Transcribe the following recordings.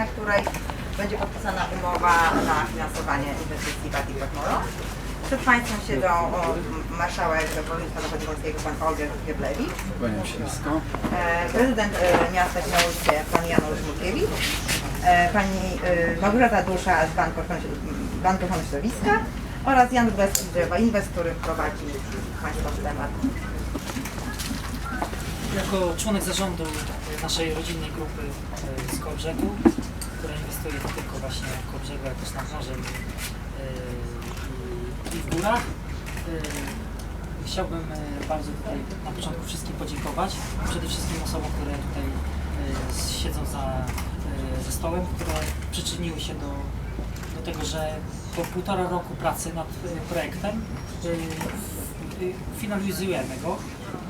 na której będzie podpisana umowa na finansowanie inwestycji Baltic Technolo. Przed Państwem siedzą o, m, marszałek województwa zachodniopolskiego pan Olgierd Geblewicz, Kłaniam się nisko. e, prezydent e, miasta Świnoujście pan Janusz Mulkiewicz, e, pani e, Małgorzata Dusza z Banku Banku Ochrony Środowiska oraz Jan Wrocki z Drzewa Inwest, który prowadzi Państwa temat. Jako członek zarządu naszej rodzinnej grupy e, z Kołbrzegu, która inwestuje nie tylko właśnie w Kołbrzegu, jak też nad morzem e, i, w górach. E, Chciałbym bardzo tutaj na początku wszystkim podziękować. Przede wszystkim osobom, które tutaj siedzą za, stołem, które przyczyniły się do, do tego, że po półtora roku pracy nad projektem finalizujemy go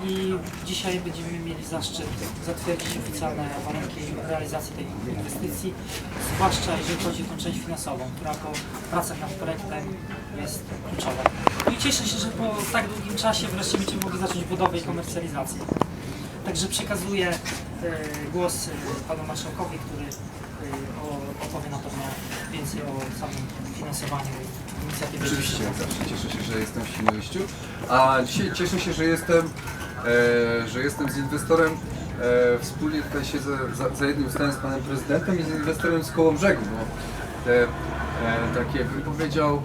i dzisiaj będziemy mieli zaszczyt zatwierdzić oficjalne warunki realizacji tej inwestycji, zwłaszcza jeżeli chodzi o tą część finansową, która po pracach nad projektem jest kluczowa. I cieszę się, że po tak długim czasie wreszcie będziemy mogli zacząć budowę i komercjalizację. Także przekazuję e, głos e, panu marszałkowi, który e, opowie na pewno więcej o samym finansowaniu inicjatywy. Oczywiście, zawsze cieszę się, że jestem w Świnoujściu. A dzisiaj cieszę się, że jestem, że jestem z inwestorem. E, wspólnie tutaj siedzę za, za jednym stolem z panem prezydentem i z inwestorem z Kołobrzegu, bo te e, takie, bym powiedział,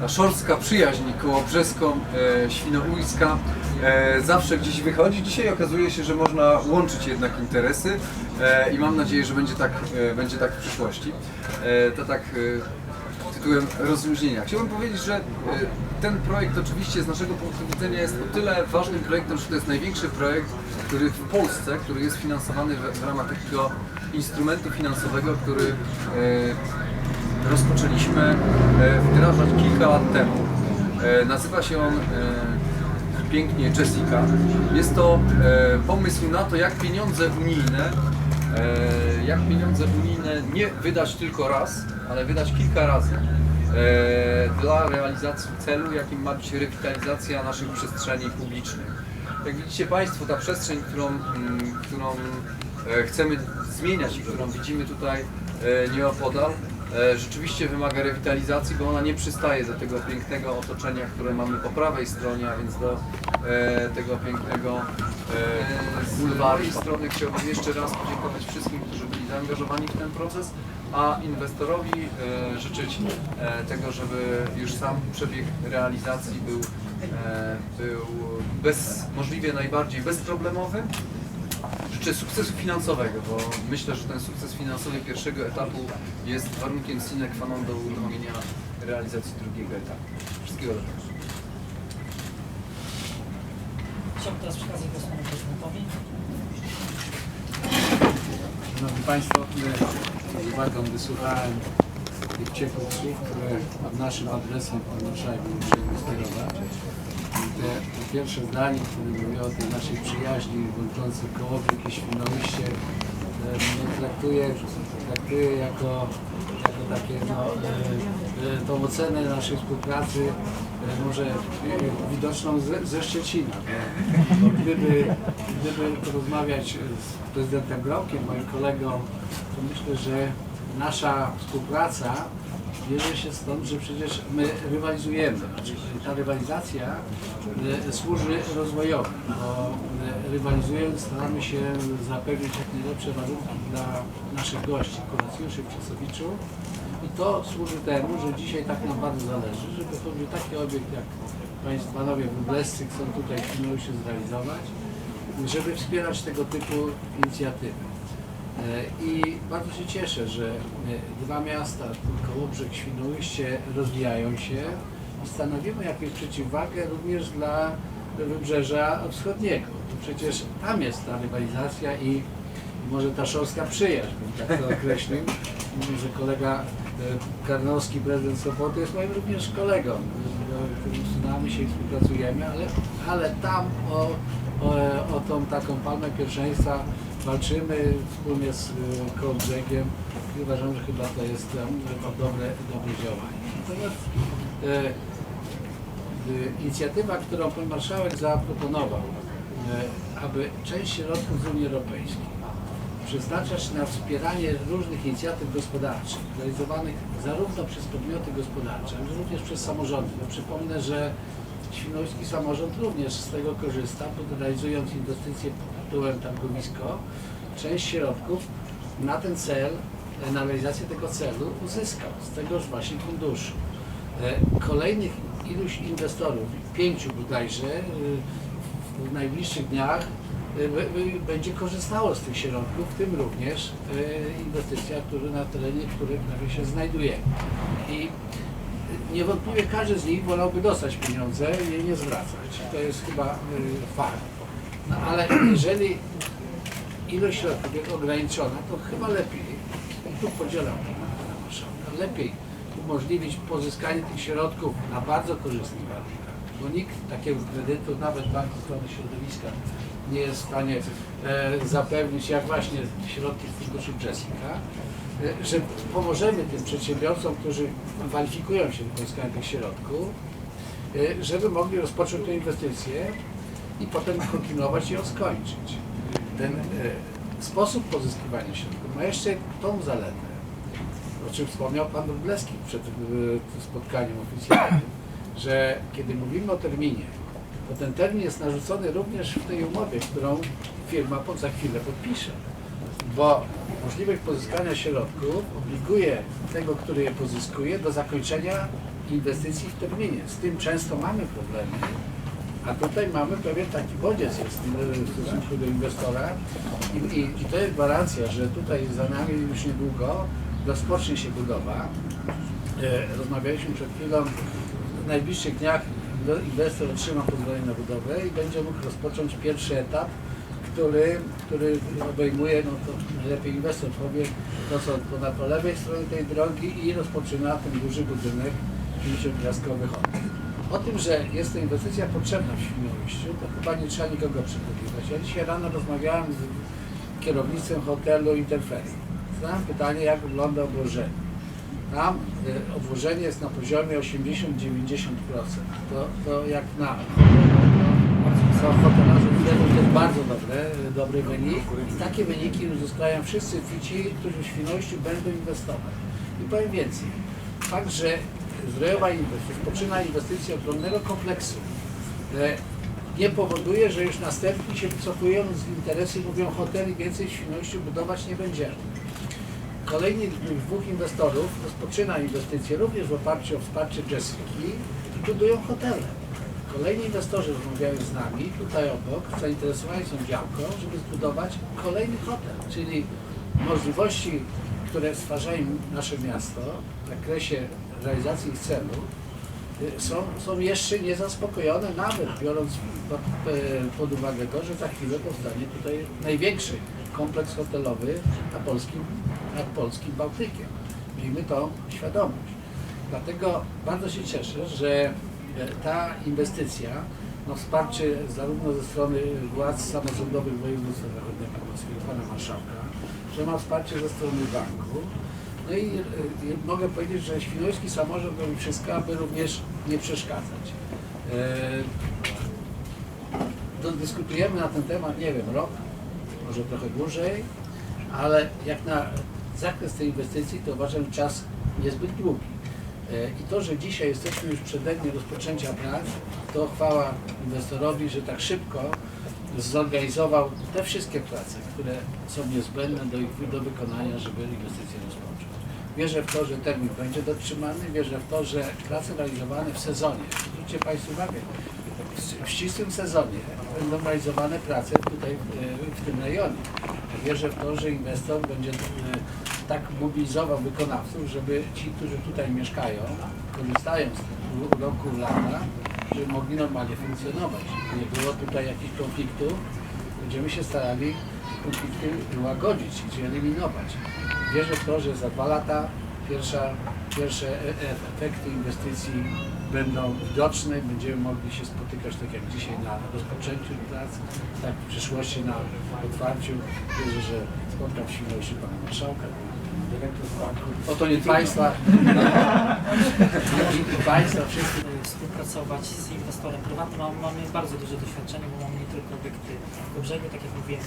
ta szorska przyjaźń kołobrzesko-świnoujska e, zawsze gdzieś wychodzi. Dzisiaj okazuje się, że można łączyć jednak interesy e, i mam nadzieję, że będzie tak, e, będzie tak w przyszłości. E, to tak e, tytułem rozluźnienia. Chciałbym powiedzieć, że e, ten projekt oczywiście z naszego punktu widzenia jest o tyle ważnym projektem, że to jest największy projekt, który w Polsce, który jest finansowany w, ramach takiego instrumentu finansowego, który e, rozpoczęliśmy e, wdrażać kilka lat temu. Nazywa się on pięknie Jessica. Jest to pomysł na to, jak pieniądze unijne, jak pieniądze unijne nie wydać tylko raz, ale wydać kilka razy e, dla realizacji celu, jakim ma być rewitalizacja naszych przestrzeni publicznych. Jak widzicie Państwo, ta przestrzeń, którą, mm, którą e, chcemy zmieniać i którą widzimy tutaj e, nieopodal, e, rzeczywiście wymaga rewitalizacji, bo ona nie przystaje do tego pięknego otoczenia, które mamy po prawej stronie, a więc do e, tego pięknego e. Z mojej strony chciałbym jeszcze raz podziękować wszystkim, którzy byli zaangażowani w ten proces, a inwestorowi e, życzyć e, tego, żeby już sam przebieg realizacji był, e, był bez, możliwie najbardziej bezproblemowy. Życzę sukcesu finansowego, bo myślę, że ten sukces finansowy pierwszego etapu jest warunkiem sine qua non do uruchomienia realizacji drugiego etapu. Wszystkiego dobrego. Chciałbym teraz przekazać głos panu prezydentowi. Szanowni Państwo, z uwagą wysłuchałem tych ciepłych słów, które pod naszym adresem Pan Marszałek uprzejmy skierować. Te, te pierwsze zdanie, które mówi o tej naszej przyjaźni łączące Kołobrzeg i Świnoujście, e, mnie traktuje, traktuje jako, jako takie no, e, e, tą ocenę naszej współpracy może e, widoczną ze, ze Szczecina. Bo, gdyby, gdyby porozmawiać z prezydentem Gromkiem, moim kolegą, to myślę, że nasza współpraca bierze się stąd, że przecież my rywalizujemy. Znaczy, ta rywalizacja służy rozwojowi, bo rywalizując staramy się zapewnić jak najlepsze warunki dla naszych gości, kuracjuszy, Przesowiczów. To służy temu, że dzisiaj tak nam bardzo zależy, żeby choćby taki obiekt jak Państwo Panowie Wróblescy chcą tutaj w Świnoujściu zrealizować, żeby wspierać tego typu inicjatywy. E, I bardzo się cieszę, że e, dwa miasta, Kołobrzeg, Świnoujście rozwijają się i stanowimy jakąś przeciwwagę również dla Wybrzeża Wschodniego. To przecież tam jest ta rywalizacja i może ta szorska przyjaźń, bym tak to określił. Że kolega Karnowski, prezydent Sopotu jest moim również kolegą, znamy się i współpracujemy, ale, ale tam o, o, o tą taką palmę pierwszeństwa walczymy wspólnie z e, Kołobrzegiem i uważam, że chyba to jest e, dobre, dobre działanie. Natomiast e, e, inicjatywa, którą pan marszałek zaproponował, e, aby część środków z Unii Europejskiej przeznaczasz na wspieranie różnych inicjatyw gospodarczych realizowanych zarówno przez podmioty gospodarcze, ale również przez samorządy. No, przypomnę, że Świnoujski samorząd również z tego korzysta, realizując inwestycje pod tytułem targowisko, część środków na ten cel, e, na realizację tego celu uzyskał z tegoż właśnie funduszu. E, Kolejnych iluś inwestorów, pięciu bodajże, e, w najbliższych dniach będzie korzystało z tych środków, w tym również inwestycja, która na terenie, której prawie się znajduje. I niewątpliwie każdy z nich wolałby dostać pieniądze i je nie zwracać. To jest chyba y, fakt. No ale jeżeli ilość środków jest ograniczona, to chyba lepiej, i tu podzielam pana lepiej umożliwić pozyskanie tych środków na bardzo korzystnych warunkach, bo nikt takiego kredytu, nawet Bank Ochrony Środowiska nie jest w stanie e, zapewnić, jak właśnie środki z funduszu Jessica, e, że pomożemy tym przedsiębiorcom, którzy kwalifikują się do pozyskania tych środków, e, żeby mogli rozpocząć te inwestycje i potem kontynuować i ją skończyć. Ten e, sposób pozyskiwania środków ma jeszcze tą zaletę, o czym wspomniał Pan Wróblewski przed e, spotkaniem oficjalnym, że kiedy mówimy o terminie, to ten termin jest narzucony również w tej umowie, którą firma za chwilę podpisze. Bo możliwość pozyskania środków obliguje tego, który je pozyskuje, do zakończenia inwestycji w terminie. Z tym często mamy problemy, a tutaj mamy pewien taki bodziec jest e, w stosunku do inwestora i, i, i to jest gwarancja, że tutaj za nami już niedługo rozpocznie się budowa. E, Rozmawialiśmy przed chwilą, w najbliższych dniach inwe- inwestor otrzyma pozwolenie na budowę i będzie mógł rozpocząć pierwszy etap, który, który obejmuje, no to najlepiej inwestor powie, to co to na po lewej stronie tej drogi i rozpoczyna ten duży budynek pięciogwiazdkowy hotel. O tym, że jest to inwestycja potrzebna w Świnoujściu, to chyba nie trzeba nikogo przekonywać. Ja dzisiaj rano rozmawiałem z kierownictwem hotelu Interferry. Zadałem pytanie, jak wygląda obłożenie. Tam y, obłożenie jest na poziomie 80-90%. To, to jak na są hotelarze to jest bardzo dobre, y, dobry wynik. I takie wyniki uzyskają wszyscy ci, którzy w Świnoujściu będą inwestować. I powiem więcej. Fakt, że Zdrojowa Inwest rozpoczyna inwestycję ogromnego kompleksu, e, nie powoduje, że już następni się wycofują z interesu i mówią hoteli więcej w Świnoujściu budować nie będziemy. Kolejny dwóch inwestorów rozpoczyna inwestycje również w oparciu o wsparcie Jessiki i budują hotele. Kolejni inwestorzy rozmawiają z nami tutaj obok, zainteresowani są działką, żeby zbudować kolejny hotel, czyli możliwości, które stwarzają nasze miasto w zakresie realizacji ich celów, y, są, są jeszcze niezaspokojone, nawet biorąc e, pod uwagę to, że za chwilę powstanie tutaj największy kompleks hotelowy na polskim, nad polskim Bałtykiem. Miejmy tą świadomość. Dlatego bardzo się cieszę, że e, ta inwestycja, no wsparcie zarówno ze strony władz samorządowych województwa zachodniopomorskiego, pana marszałka, że ma wsparcie ze strony banku, no i e, e, mogę powiedzieć, że Świnoujski samorząd robi wszystko, aby również nie przeszkadzać. E, dyskutujemy na ten temat, nie wiem, rok, może trochę dłużej, ale jak na zakres tej inwestycji, to uważam czas niezbyt długi. E, I to, że dzisiaj jesteśmy już przededniu rozpoczęcia prac, to chwała inwestorowi, że tak szybko zorganizował te wszystkie prace, które są niezbędne do, ich, do wykonania, żeby inwestycje rozpocząć. Wierzę w to, że termin będzie dotrzymany, wierzę w to, że prace realizowane w sezonie, zwróćcie Państwo uwagę, w- ścisłym sezonie będą realizowane prace tutaj w, w tym rejonie. Wierzę w to, że inwestor będzie e, tak mobilizował wykonawców, żeby ci, którzy tutaj mieszkają, korzystając z roku lata, żeby mogli normalnie funkcjonować. Nie było tutaj jakichś konfliktów. Będziemy się starali konflikty łagodzić czy eliminować. Wierzę w to, że za dwa lata pierwsza, pierwsze e- e- efekty inwestycji będą widoczne, będziemy mogli się spotykać tak jak dzisiaj na rozpoczęciu prac, tak w przyszłości na otwarciu. Wierzę, że spotkam w Świnoujściu pana marszałka, dyrektor Oto nie Państwa, Państwa wszystkim y, współpracować z inwestorem prywatnym. Mamy, mamy bardzo duże doświadczenie, bo mamy nie tylko obiekty w brzegu, tak jak mówiłem,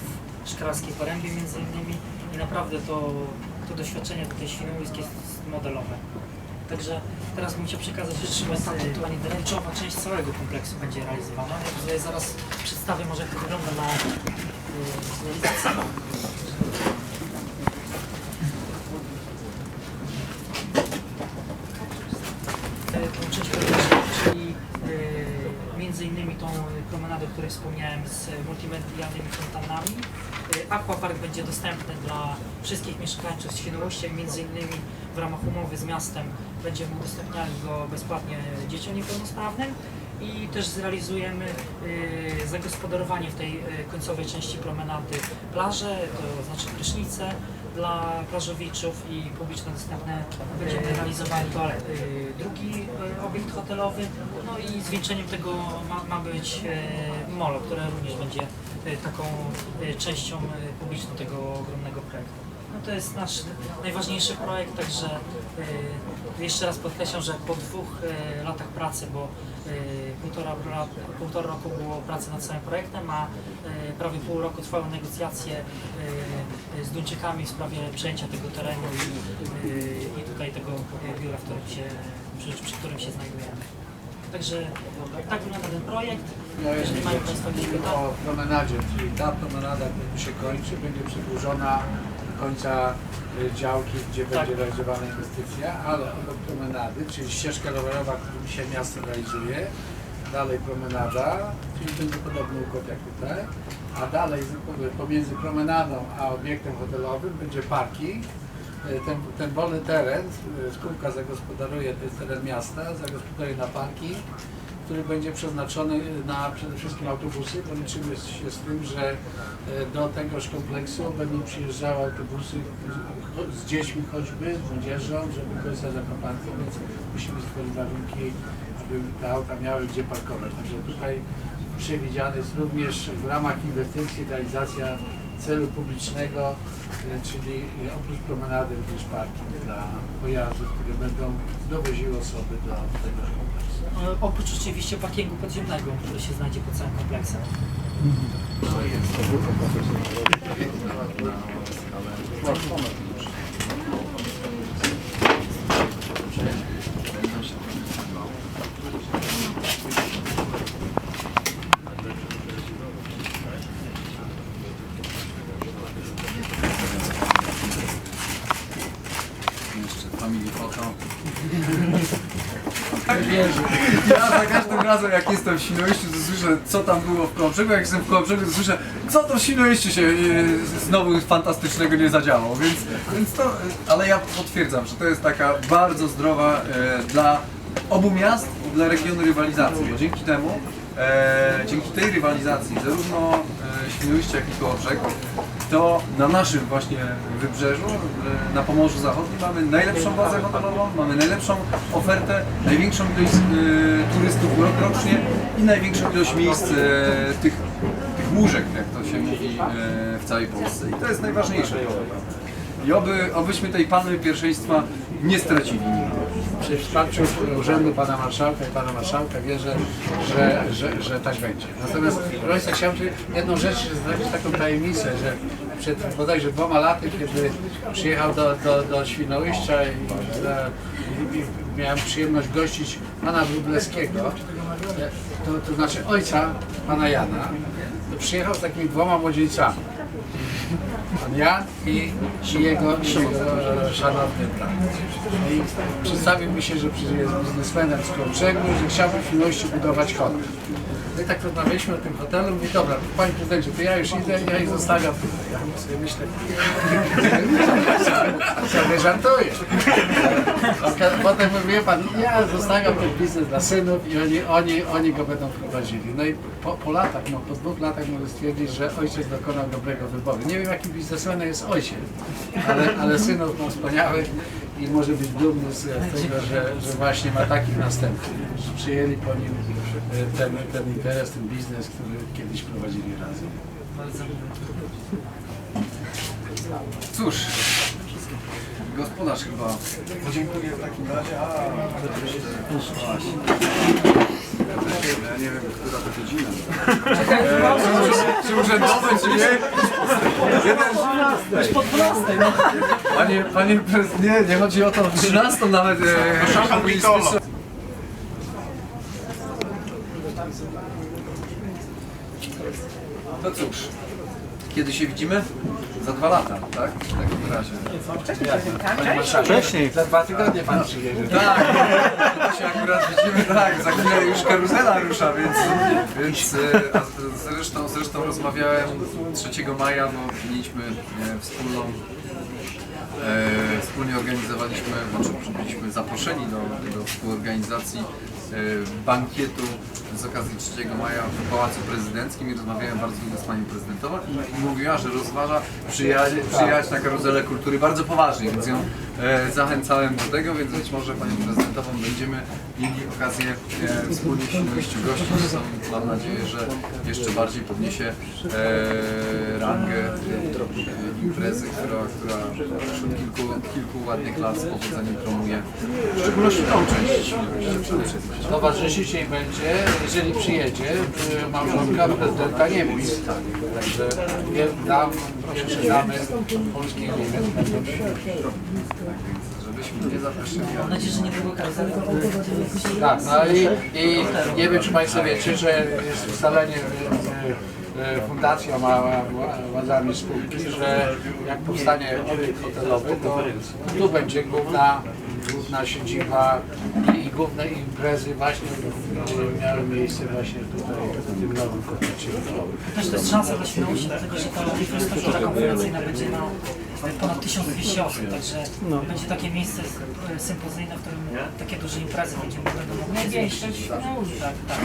w Szklarskiej Porębie między innymi i naprawdę to, to doświadczenie tutaj Świnoujsk jest modelowe. Także teraz bym chciał przekazać jeszcze y, Pani Dręczowa, część całego kompleksu będzie realizowana. Ja tutaj zaraz przedstawię może jak to wygląda na y, realizacji. e, tą część powietrzną, czyli e, między innymi tą promenadę, o której wspomniałem z multimedialnymi fontannami. E, Aquapark będzie dostępny dla wszystkich mieszkańców Świnoujścia, między innymi w ramach umowy z miastem będziemy udostępniali go bezpłatnie dzieciom niepełnosprawnym i też zrealizujemy e, zagospodarowanie w tej e, końcowej części promenady plaże, to znaczy prysznice dla plażowiczów i publiczno dostępne. Będziemy realizowali toalety. E, Drugi e, obiekt hotelowy, no i zwieńczeniem tego ma, ma być e, molo, które również będzie e, taką e, częścią e, publiczną tego ogromnego projektu. No to jest nasz najważniejszy projekt, także e, jeszcze raz podkreślam, że po dwóch e, latach pracy, bo e, półtora, półtora roku było pracy nad całym projektem, a e, prawie pół roku trwały negocjacje e, z Duńczykami w sprawie przejęcia tego terenu i, e, i tutaj tego e, biura, w którym się, przy, przy którym się znajdujemy. Także tak wygląda ten projekt. No, Jeżeli mają Państwo o promenadzie, czyli ta promenada, która się kończy, będzie przedłużona końca y, działki, gdzie Tak. będzie realizowana inwestycja, ale obok promenady, czyli ścieżka rowerowa, którą dzisiaj miasto realizuje, dalej promenada, czyli będzie podobny układ jak tutaj, a dalej pomiędzy promenadą a obiektem hotelowym będzie parking. Y, Ten, ten wolny teren, y, spółka zagospodaruje, to jest teren miasta, zagospodaruje na parking, który będzie przeznaczony na przede wszystkim autobusy, bo liczymy się z tym, że e, do tegoż kompleksu będą przyjeżdżały autobusy z- dziećmi choćby, z młodzieżą, żeby korzystać z Aquaparku, więc musimy stworzyć warunki, aby te auta miały gdzie parkować. Także tutaj przewidziane jest również w ramach inwestycji realizacja celu publicznego, e, czyli oprócz promenady również parking dla pojazdów, które będą dowoziły osoby do tegoż kompleksu. E, Oprócz oczywiście parkingu podziemnego, który się znajdzie pod całym kompleksem. Jeszcze photo. Ja za każdym razem jak jestem w Świnoujściu, to słyszę co tam było w Kołobrzegu, jak jestem w Kołobrzegu, to słyszę co to w Świnoujściu się e, znowu fantastycznego nie zadziało, więc, więc to, ale ja potwierdzam, że to jest taka bardzo zdrowa e, dla obu miast dla regionu rywalizacji, bo dzięki temu, e, dzięki tej rywalizacji zarówno e, Świnoujście jak i Kołobrzeg to na naszym właśnie wybrzeżu, e, na Pomorzu Zachodnim mamy najlepszą bazę hotelową, mamy najlepszą ofertę, największą ilość e, turystów rocznie i największą ilość miejsc e, tych, tych łóżek, jak to się mówi w całej Polsce. I to jest najważniejsze. I oby, obyśmy tej palmy pierwszeństwa nie stracili przy wsparciu Urzędu Pana Marszałka i Pana Marszałka wierzę, że, że, że tak będzie. Natomiast proszę Państwa, chciałem jedną rzecz zdradzić taką tajemnicę, że przed bodajże dwoma laty, kiedy przyjechał do, do, do Świnoujścia i, i, miałem przyjemność gościć Pana Wróblewskiego, to, to znaczy ojca Pana Jana, przyjechał z takimi dwoma młodzieńcami. Pan Jan i, i jego, szanowny brat. I przedstawił mi się, że jest biznesmenem z Kołobrzegu, że chciałby w Świnoujściu budować hotel. I tak rozmawialiśmy o tym hotelu, mówię, dobra, panie prezydencie, to ja już idę, ja ich zostawiam tutaj. Ja sobie myślę, sobie żartuję. Potem mówię, wie pan, ja zostawiam ten biznes dla synów i oni, oni, oni go będą prowadzili. No i po, po latach, no po dwóch latach mogę stwierdzić, że ojciec dokonał dobrego wyboru. Nie wiem, jaki biznesmenem jest ojciec, ale, ale synów ma wspaniałych i może być dumny z tego, że, że właśnie ma takich następców, że przyjęli po nim e, ten, ten interes, ten biznes, który kiedyś prowadzili razem. Bardzo Cóż, Gospodarz chyba. Podziękuję w takim razie. A, właśnie. Ja nie wiem, która to godzina. Czy urzędowe, czy nie? Jeden... Po 12, no. Panie, panie nie, nie chodzi o to. 13 nawet. E, specjal- No cóż, kiedy się widzimy? Za dwa lata, tak? W takim razie. Wcześniej, za dwa tygodnie pan przyjedzie. Tak, to się akurat widzimy, tak, za chwilę już karuzela rusza, więc, więc e, a zresztą, zresztą rozmawiałem 3 maja, bo mieliśmy e, wspólną, e, wspólnie organizowaliśmy, znaczy byliśmy zaproszeni do, do współorganizacji e, bankietu z okazji 3 maja w Pałacu Prezydenckim i rozmawiałem bardzo długo z Panią Prezydentową i, mówiła, że rozważa przyjechać, przyjechać na karuzelę kultury bardzo poważnie, więc ją e, zachęcałem do tego, więc być może Panią Prezydentową będziemy mieli okazję e, wspólnie się gościć, są, mam nadzieję, że jeszcze bardziej podniesie e, rangę e, imprezy, która, która wśród kilku, kilku ładnych lat z powodzeniem promuje, w szczególności tą część Świnoujścia. Towarzyszyć jej będzie, jeżeli przyjedzie, y, małżonka prezydenta Niemiec. Także dam, jeszcze damy polskich Niemiec Żebyśmy nie zaprosili. Mam nadzieję, że nie było karuzeli. Tak, no i, i nie wiem, czy Państwo wiecie, że jest ustalenie y, y, fundacją, a a władzami spółki, że jak powstanie obiekt hotelowy, to tu będzie główna, główna siedziba i główne imprezy właśnie będzie miały miejsce właśnie tutaj w tym nowym kompleksie. Też to jest szansa dla Świnoujścia, dlatego że ta infrastruktura konferencyjna będzie na e, ponad 1200 osób, także będzie takie miejsce e, sympozyjne, w którym takie duże imprezy będziemy mogli się zmieścić. Tak, tak.